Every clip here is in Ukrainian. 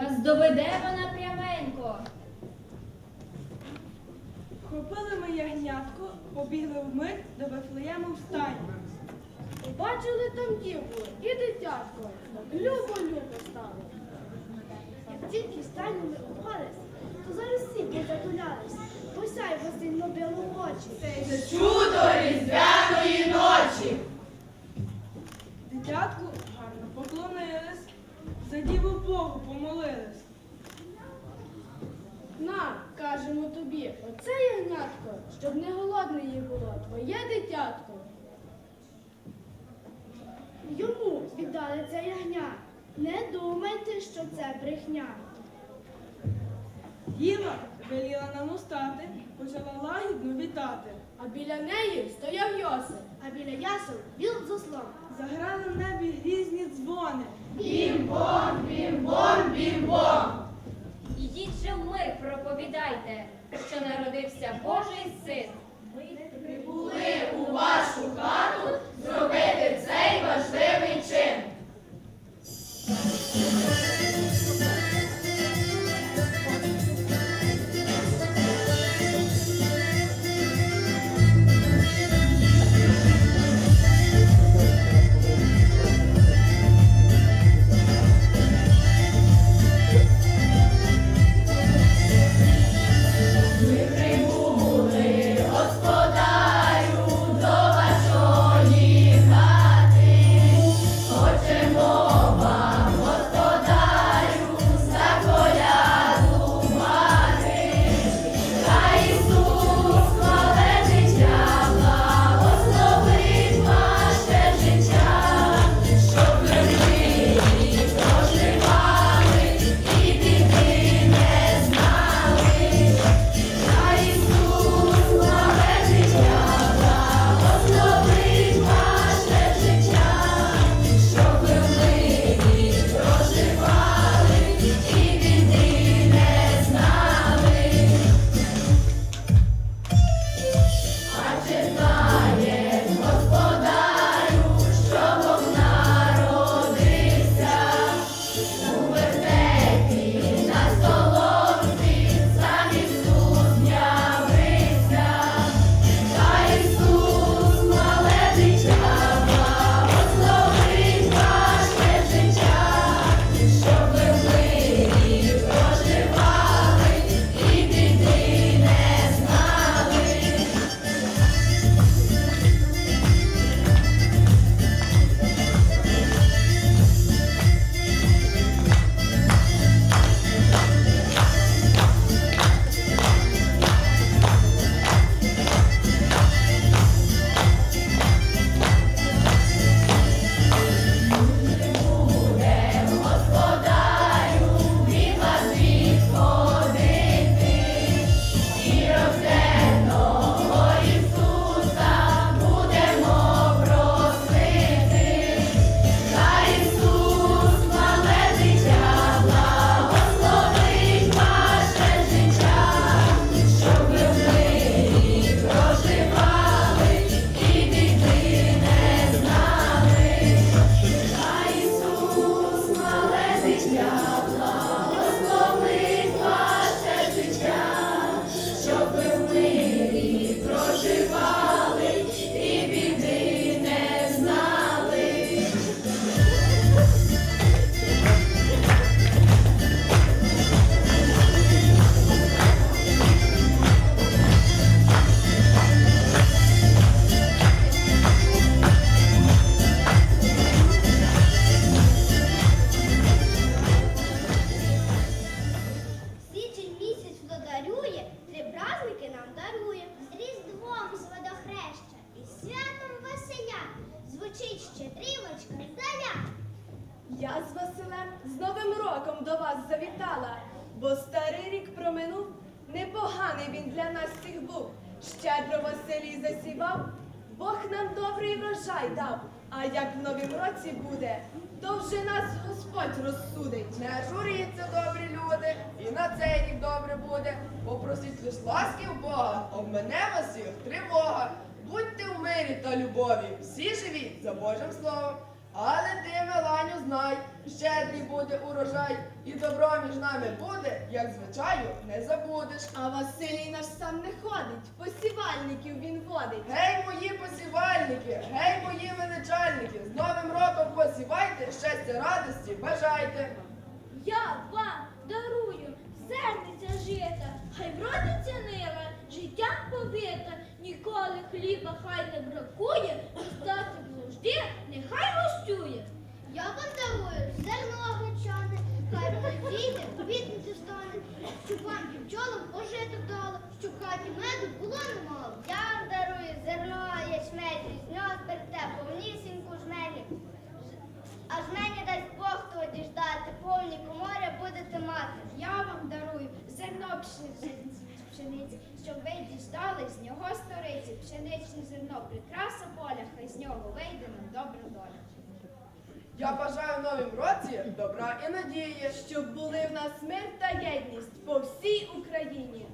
Нас доведе вона пряменько. Хопили ми ягнятко, побігли вмить до Вифлеєму в стайню. Побачили там дівку і дитятко, любо-любо стало. Як тільки станіли упались, то зараз всі позатулялись, посяй сильно біло в очі. Чудо різдвяної ночі. Дитятку гарно поклонились, за діву Богу помолились. На, кажемо тобі, оце ягнятко, щоб не голодне їй було, твоє дитятко. Йому віддали це ягня. Не думайте, що це брехня. Діва веліла нам устати, почала лагідно вітати. А біля неї стояв Йосип, а біля ясел віл з ослом. Заграли в небі грізні дзвони. Бім-бом, бім-бом, бім-бом. Ідіть же в мир проповідайте, що народився Божий син. Ми Прибули у вашу хату зробити цей важливий чин. Я з Василем з Новим роком до вас завітала, бо старий рік проминув, непоганий він для нас всіх був. Щедро Василій засівав, Бог нам добрий врожай дав. А як в новім році буде, то вже нас Господь розсудить. Не журіться, добрі люди, і на цей рік добре буде. Попросіть лиш ласки в Бога, об мене вас тривога. Будьте в мирі та любові, всі живіть за Божим словом. Але ти, Меланю, знай, щедрий буде урожай, і добро між нами буде, як звичаю, не забудеш. А Василій наш сам не ходить, посівальників він водить. Гей, мої посівальники, гей, мої виничальники, з Новим роком посівайте, щастя, радості, бажайте. Я вам дарую зерниця жита, хай вродиться нива, життям побита, ніколи хліба хай не бракує, достаток завжди нехай гостює. Я вам дарую зерно гречане, хай воно зійде, квітнути стане, щоб вам і бджолам пожити вдало, щоб хаті меду було немало. Я вам дарую зерно ячмені, з нього зберете повнісіньку жмені. А жмені дасть Бог то діждати, повні коморя будете мати. Я вам дарую зерно пшениці, пшениці, щоб ви дістали з нього сториці, пшеничне зерно, прикраса поля, хай з нього вийде добра доля. Я бажаю в новім році добра і надії. Щоб були в нас мир та єдність по всій Україні.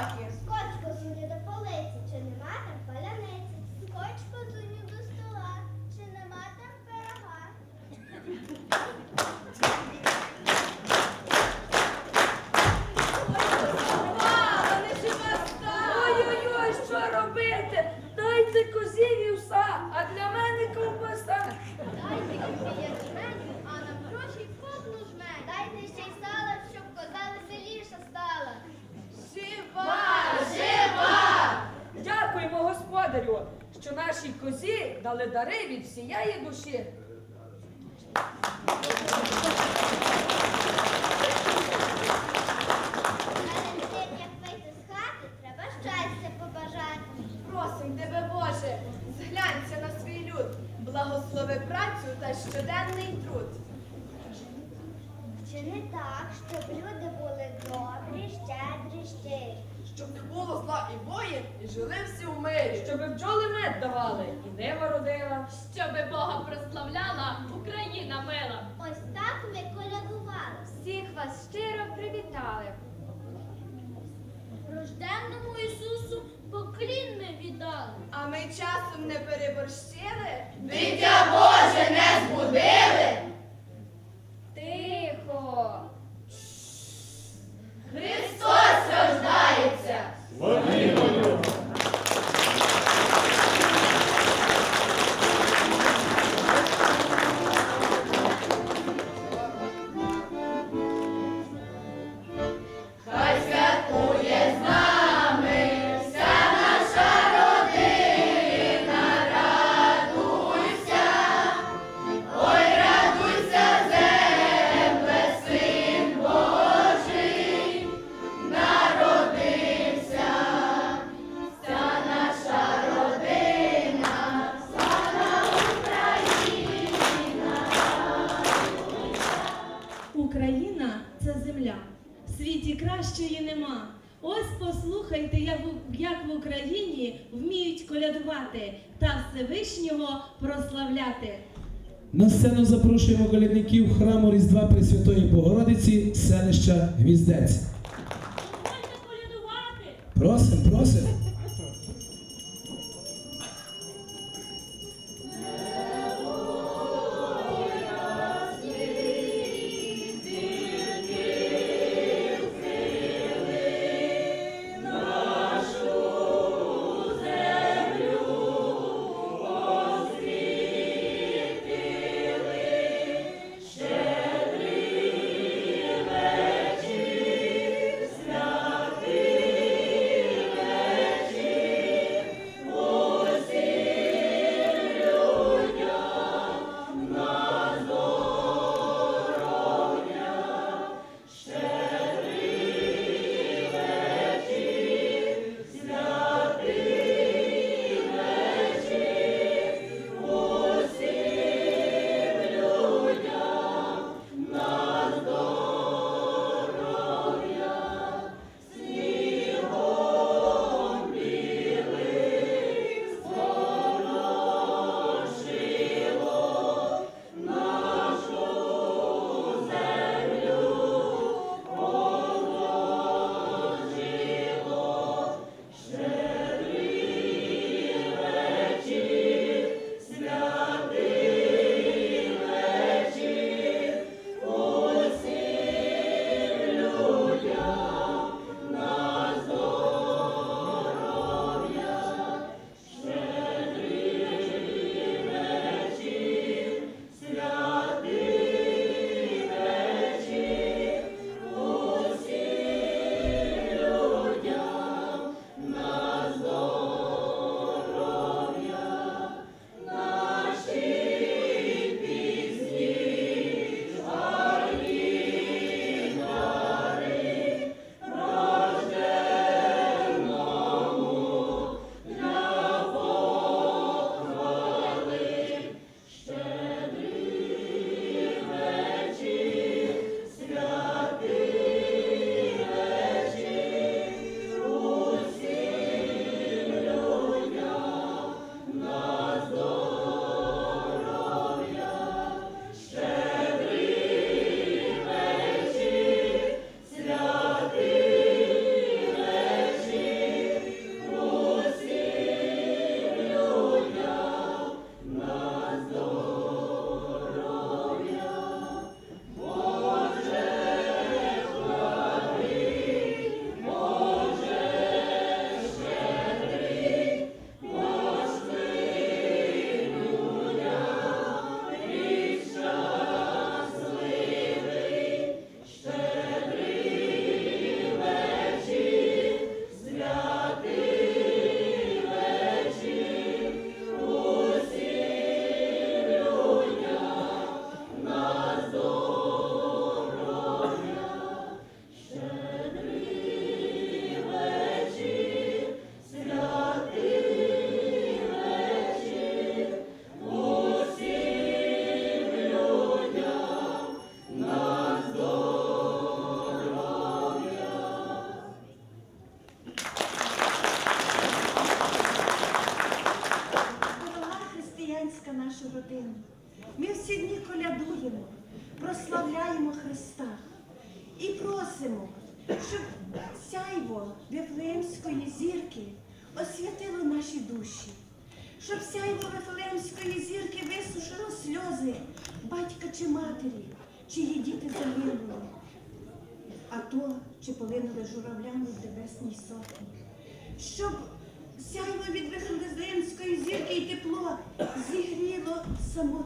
like. Щоденний труд. Чи не так, щоб люди були добрі, щедрі, щирі, щоб не було зла і воїн, і жили всі у мирі. Щоби бджоли мед давали, і дива родила. Щоби Бога прославляла Україна мила. Ось так ми колядували. Всіх вас щиро привітали. Рожденному Ісусу поклін не віддали. А ми часом не переборщили. Дитя Боже не збудили. Тихо. Це земля. В світі кращої нема. Ось послухайте, як в- Україні вміють колядувати та Всевишнього прославляти. На сцену запрошуємо колядників храму Різдва Пресвятої Богородиці, селища Гвіздець. Просим, просим.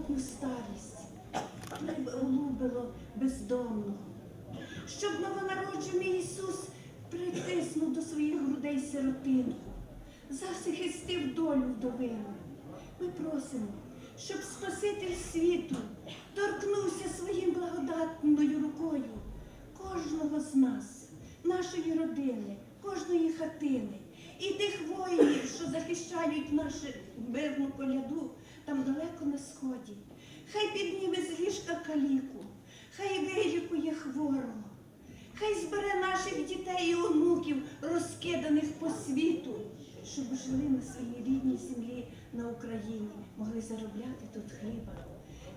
Самотню старість, голубило бездомного щоб новонароджений Ісус притиснув до своїх грудей сиротину, захистив долю вдовину. Ми просимо, щоб Спаситель світу торкнувся своїм благодатною рукою кожного з нас, нашої родини, кожної хатини і тих воїнів, що захищають нашу мирну коляду там далеко на сході. Хай підніме з ліжка каліку, хай вилікує хворого, хай збере наших дітей і онуків, розкиданих по світу, щоб жили на своїй рідній землі на Україні, могли заробляти тут хліба.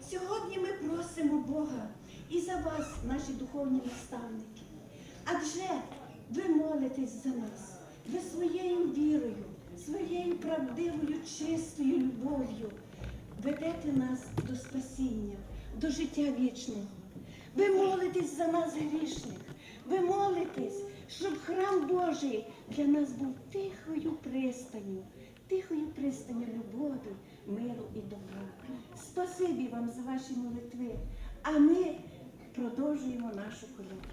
Сьогодні ми просимо Бога і за вас, наші духовні наставники. Адже ви молитесь за нас, ви своєю вірою, своєю правдивою, чистою любов'ю ведете нас до спасіння, до життя вічного. Ви молитесь за нас грішних. Ви молитесь, щоб храм Божий для нас був тихою пристанню, тихою пристанню любові, миру і добра. Спасибі вам за ваші молитви, а ми продовжуємо нашу коляду.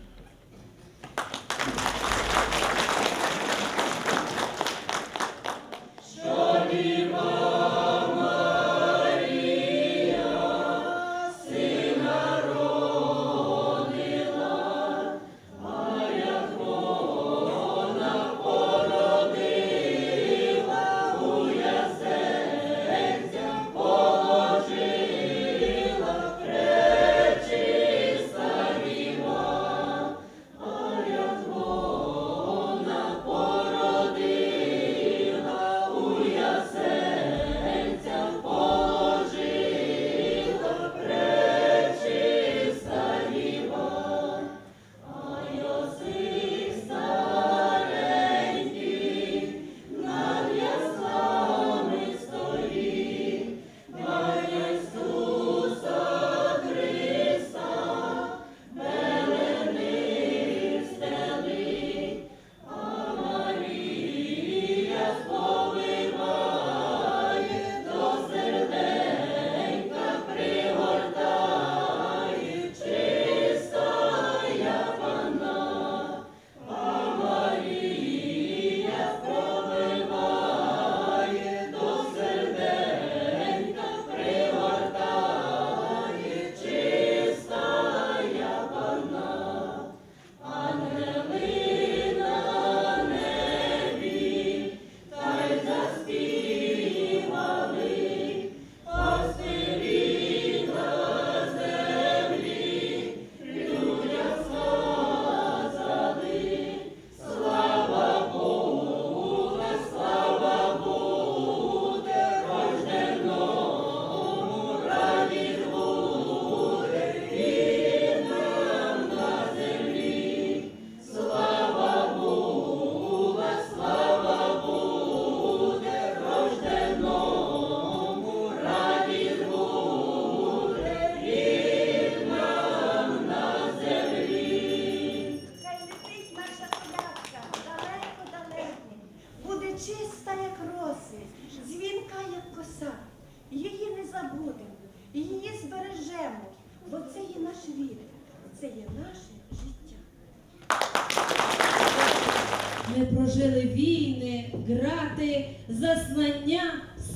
Заслання,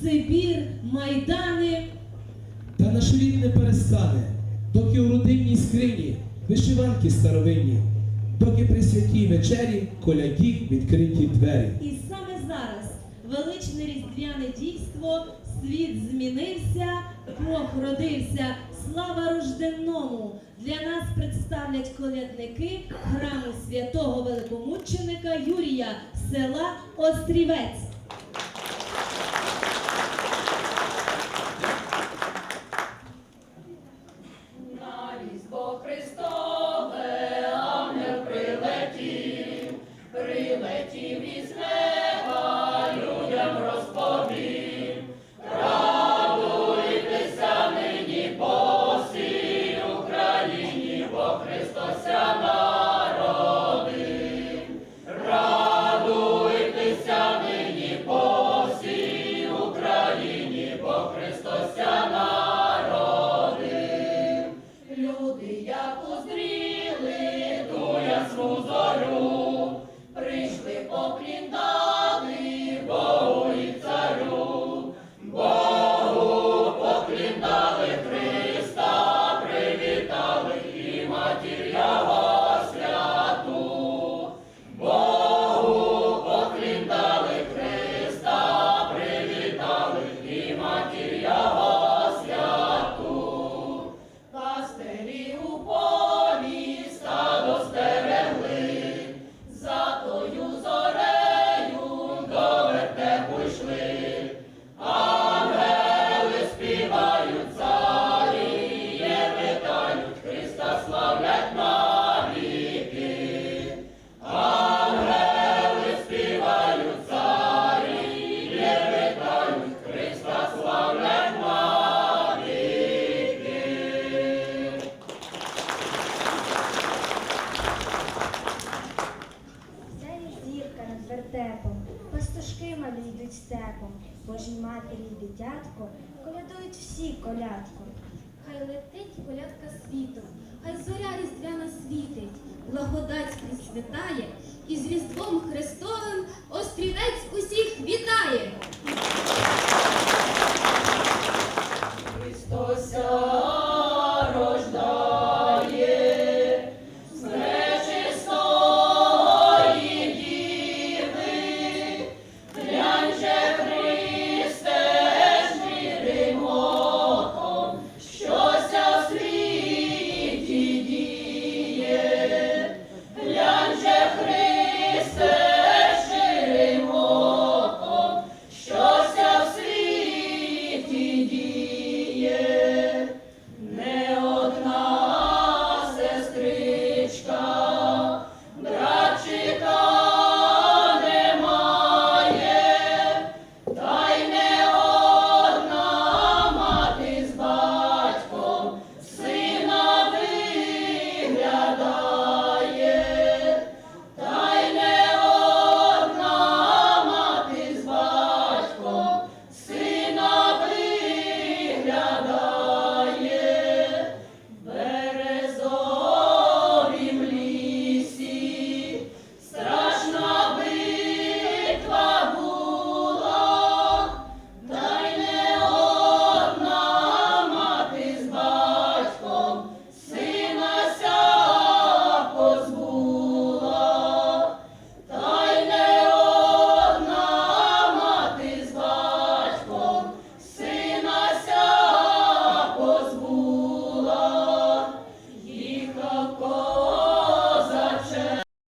Сибір, майдани. Та наш рід не перестане, доки у родинній скрині вишиванки старовинні, доки при святій вечері коляді відкриті двері. І саме зараз величне різдвяне дійство, світ змінився, Бог родився, слава рожденному! Для нас представлять колядники храму святого великомученика Юрія, села Острівець. Світить, і з Різдвом острівець